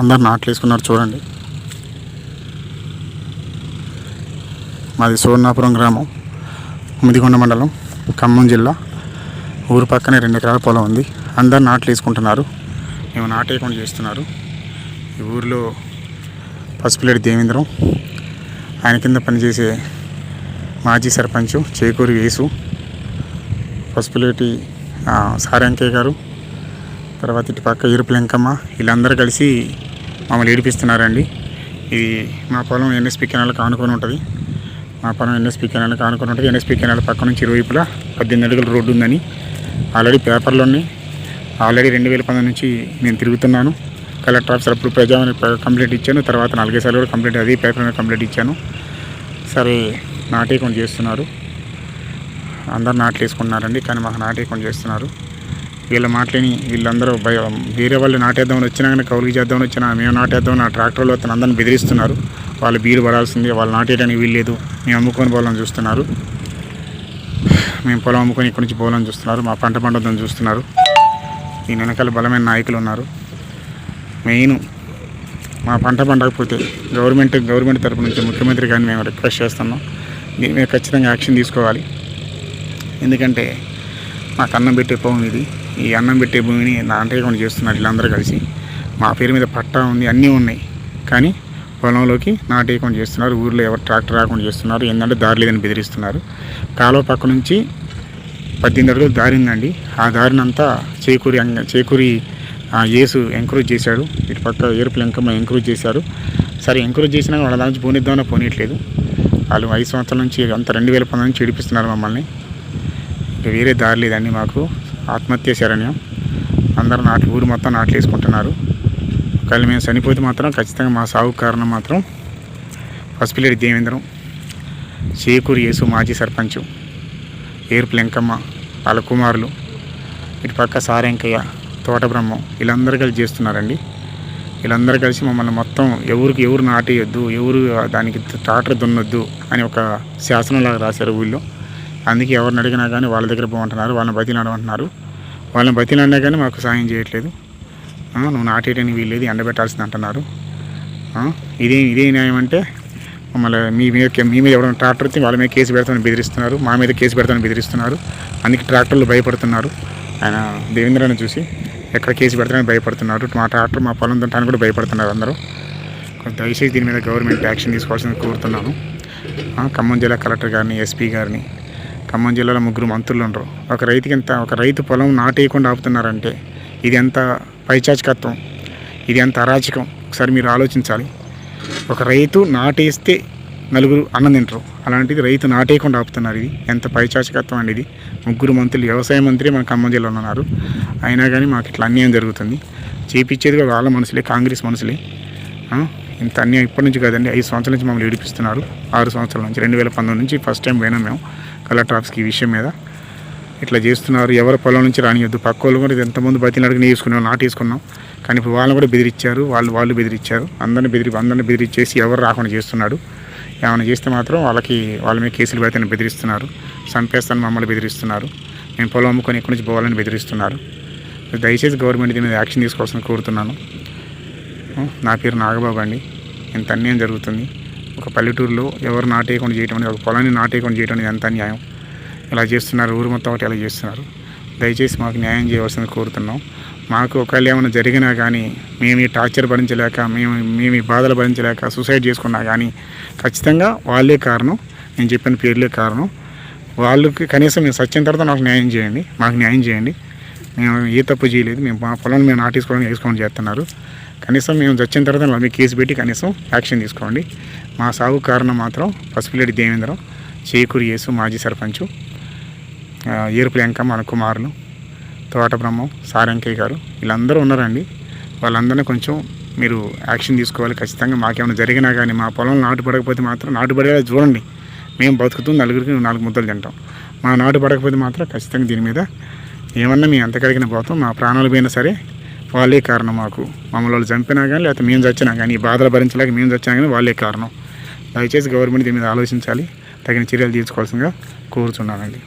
అందరు నాట్లు వేసుకున్నారు చూడండి. మాది సువర్ణాపురం గ్రామం ముదిగొండ మండలం ఖమ్మం జిల్లా. ఊరు పక్కనే రెండు ఎకరాల పొలం ఉంది. అందరు నాట్లు వేసుకుంటున్నారు. మేము నాటేయకుండా చేస్తున్నారు. ఈ ఊరిలో పసుపులేడి దేవేంద్రం ఆయన కింద పనిచేసే మాజీ సర్పంచ్ చేకూరి వేసు పసుపులేటి సారంకే గారు తర్వాత ఇటు పక్క ఇరుపు లింకమ్మ వీళ్ళందరూ కలిసి మమ్మల్ని ఏడిపిస్తున్నారండి. ఇది మా పొలం ఎన్ఎస్పి కెనాల్కి ఆనుకొని ఉంటుంది. మా పొలం ఎన్ఎస్పి కెనాల్కి ఆనుకొని ఉంటుంది. ఎన్ఎస్పి కెనాల్ పక్క నుంచి ఇరువైపులా పద్దెనిమిది అడుగుల రోడ్డు ఉందని ఆల్రెడీ పేపర్లోని ఆల్రెడీ రెండు వేల పంతొమ్మిది నుంచి నేను తిరుగుతున్నాను. కలెక్టర్ ఆఫీసర్ అప్పుడు ప్రజామని కంప్లైంట్ ఇచ్చాను. తర్వాత నాలుగే సార్లు కూడా కంప్లైంట్ అదే పేపర్ మీద కంప్లైంట్ ఇచ్చాను. సరే నాటేకుండా చేస్తున్నారు. అందరు నాట్లు వేసుకుంటున్నారండి కానీ మాకు నాటే కొన్ని చేస్తున్నారు. వీళ్ళ మాటలేని వీళ్ళందరూ భయ వేరే వాళ్ళు నాటేద్దామని వచ్చినా కానీ కౌలుకి చేద్దామని వచ్చినా మేము నాటేద్దాం నా ట్రాక్టర్లో అతను అందరిని బెదిరిస్తున్నారు. వాళ్ళు బీరు పడాల్సిందే వాళ్ళు నాటేయడానికి వీల్లేదు. మేము అమ్ముకొని పోవాలని చూస్తున్నారు. మేము పొలం అమ్ముకొని ఇక్కడి నుంచి పోవాలని చూస్తున్నారు. మా పంట పండుద్దని చూస్తున్నారు. ఈ వెనకాల బలమైన నాయకులు ఉన్నారు. మెయిన్ మా పంట పండకపోతే గవర్నమెంట్ గవర్నమెంట్ తరపు నుంచి ముఖ్యమంత్రి గారిని మేము రిక్వెస్ట్ చేస్తున్నాం. దీని మీద ఖచ్చితంగా యాక్షన్ తీసుకోవాలి. ఎందుకంటే మాకు అన్నం పెట్టే పోవం ఇది ఈ అన్నం పెట్టే భూమిని నాటేయకుండా చేస్తున్నారు వీళ్ళందరూ కలిసి. మా పేరు మీద పట్టా ఉంది అన్నీ ఉన్నాయి. కానీ పొలంలోకి నాటేయకుండా చేస్తున్నారు ఊర్లో ఎవరు ట్రాక్టర్ రాకుండా చేస్తున్నారు ఏంటంటే దారి లేదని బెదిరిస్తున్నారు. కాలువ పక్క నుంచి పద్దెనిమిది అడుగులు దారి ఉందండి. ఆ దారినంతా చేకూరి అంగ చేకూరి ఆ, యేసు ఎంకరేజ్ చేశాడు. ఇటు పక్క ఏరుపులు ఎంకమ్మ ఎంకరేజ్ చేశారు. సరే ఎంకరేజ్ చేసినా వాళ్ళ దాని నుంచి పోనిద్దామన్నా పోనీయట్లేదు. వాళ్ళు ఐదు సంవత్సరాల నుంచి అంత రెండు వేల పంతొమ్మిది నుంచి ఏడిపిస్తున్నారు మమ్మల్ని. వేరే దారి లేదండి మాకు. ఆత్మహత్య శరణ్యం. అందరు నాట్లు ఊరు మొత్తం నాట్లు వేసుకుంటున్నారు. ఒకవేళ మేము చనిపోతే మాత్రం ఖచ్చితంగా మా సాగు కారణం మాత్రం పసిపిల్లడి దేవేంద్రం చేకూరు యేసు మాజీ సర్పంచ్ ఏర్పు లెంకమ్మ వాళ్ళ కుమారులు ఇటు పక్క సారెంకయ్య తోటబ్రహ్మం వీళ్ళందరూ కలిసి చేస్తున్నారండి. వీళ్ళందరూ కలిసి మమ్మల్ని మొత్తం ఎవరికి ఎవరు నాటేయొద్దు ఎవరు దానికి ట్రాక్టర్ దున్నొద్దు అని ఒక శాసనంలాగా రాశారు ఊళ్ళో. అందుకే ఎవరిని అడిగినా కానీ వాళ్ళ దగ్గర పోమంటున్నారు వాళ్ళని బతిలాడమంటున్నారు. వాళ్ళని బతిలాడినా కానీ మాకు సాయం చేయట్లేదు. నువ్వు నాటేయడానికి వీల్లేదు ఎండబెట్టాల్సింది అంటున్నారు. ఇదే ఇదే న్యాయం అంటే మమ్మల్ని మీ మీద మీ మీద ఎవరైనా ట్రాక్టర్ వచ్చి వాళ్ళ మీద కేసు పెడతామని బెదిరిస్తున్నారు మా మీద కేసు పెడతామని బెదిరిస్తున్నారు. అందుకే ట్రాక్టర్లు భయపడుతున్నారు. ఆయన దేవేంద్రాన్ని చూసి ఎక్కడ కేసు పెడతామని భయపడుతున్నారు. మా ట్రాక్టర్ మా పొలం తింటానికి కూడా భయపడుతున్నారు అందరూ. దయచేసి దీని మీద గవర్నమెంట్ యాక్షన్ తీసుకోవాల్సింది కోరుతున్నాను. ఖమ్మం జిల్లా కలెక్టర్ గారిని ఎస్పీ గారిని ఖమ్మం జిల్లాలో ముగ్గురు మంత్రులు ఉండరు. ఒక రైతుకి ఎంత ఒక రైతు పొలం నాటేయకుండా ఆపుతున్నారంటే ఇది ఎంత పైచాచికత్వం ఇది ఎంత అరాచకం? ఒకసారి మీరు ఆలోచించాలి. ఒక రైతు నాటేస్తే నలుగురు అన్నం తింటారు. అలాంటిది రైతు నాటేయకుండా ఆపుతున్నారు ఇది. ఎంత పైచాచికత్వం అండి ఇది ముగ్గురు మంత్రులు వ్యవసాయ మంత్రి మన ఖమ్మం జిల్లాలో ఉన్నారు. అయినా కానీ మాకు ఇట్లా అన్యాయం జరుగుతుంది. చేపించేది వాళ్ళ మనుషులే కాంగ్రెస్ మనుషులే ఇంత అన్యాయం ఇప్పటి నుంచి కాదండి. ఐదు సంవత్సరాల నుంచి మమ్మల్ని ఏడిపిస్తున్నారు. ఆరు సంవత్సరాల నుంచి రెండు వేల పంతొమ్మిది నుంచి ఫస్ట్ టైం పోయినాం మేము. కలెక్టర్ ఆఫీస్కి ఈ విషయం మీద. ఇట్లా చేస్తున్నారు ఎవరు పొలం నుంచి రానియొద్దు. పక్క వాళ్ళు కూడా ఇది ఎంతమంది బతిలాడికి నాటు నాటేసుకున్నాం కానీ ఇప్పుడు వాళ్ళని కూడా బెదిరించారు వాళ్ళు వాళ్ళు బెదిరించారు. అందరిని బెదిరి అందరిని బెదిరించేసి ఎవరు రాకుండా చేస్తున్నాడు. ఏమైనా చేస్తే మాత్రం వాళ్ళకి వాళ్ళ మీద కేసులు పెడతాను బెదిరిస్తున్నారు. చంపేస్తాను మమ్మల్ని బెదిరిస్తున్నారు. మేము పొలం అమ్ముకొని ఇక్కడి నుంచి పోవాలని బెదిరిస్తున్నారు. దయచేసి గవర్నమెంట్ దీని మీద యాక్షన్ తీసుకోవాల్సిన కోరుతున్నాను. నా పేరు నాగబాబు అండి. ఇంత అన్యాయం జరుగుతుంది. ఒక పల్లెటూరులో ఎవరు నాటేయకుండా చేయటం అనేది ఒక పొలాన్ని నాటేయకుండా చేయటం అనేది ఎంత న్యాయం ఇలా చేస్తున్నారు ఊరు మొత్తం ఒకటి ఇలా చేస్తున్నారు. దయచేసి మాకు న్యాయం చేయవలసింది కోరుతున్నాం. మాకు ఒకవేళ ఏమైనా జరిగినా కానీ మేము ఈ టార్చర్ భరించలేక మేము మేము ఈ బాధలు భరించలేక సూసైడ్ చేసుకున్నా కానీ ఖచ్చితంగా వాళ్ళే కారణం. నేను చెప్పిన పేర్లే కారణం. వాళ్ళకి కనీసం మేము సచ్చిన తర్వాత నాకు న్యాయం చేయండి. మాకు న్యాయం చేయండి. మేము ఏ తప్పు చేయలేదు. మేము మా పొలాన్ని మేము నాటేసుకోవడానికి వేసుకోవడం చేస్తున్నారు. కనీసం మేము చచ్చిన తర్వాత మీ కేసు పెట్టి కనీసం యాక్షన్ తీసుకోండి. మా సాగు కారణం మాత్రం పసుపులేడి దేవేంద్రం చేకూరి యేసు మాజీ సర్పంచు ఆ, ఏరుపుల వెంకమ్మ మన కుమారులు తోట బ్రహ్మం సారంకయ్య గారు. వీళ్ళందరూ ఉన్నారండి. వాళ్ళందరినీ కొంచెం మీరు యాక్షన్ తీసుకోవాలి. ఖచ్చితంగా మాకేమైనా జరిగినా కానీ మా పొలం నాటు పడకపోతే మాత్రం నాటుపడేలా చూడండి. మేము బతుకుతూ నలుగురికి నాలుగు ముద్దలు తింటాం. మా నాటు పడకపోతే మాత్రం ఖచ్చితంగా దీని మీద ఏమన్నా మీ ఎంత పోతాం మా ప్రాణాలు పోయినా సరే వాళ్ళే కారణం మాకు. మమ్మల్ని వాళ్ళు చంపినా కానీ లేకపోతే మేము చచ్చినా కానీ ఈ బాధలు భరించలేక మేము చచ్చినా కానీ వాళ్ళే కారణం. దయచేసి గవర్నమెంట్ దీని మీద ఆలోచించాలి. తగిన చర్యలు తీసుకోవాల్సిందిగా కోరుతున్నానండి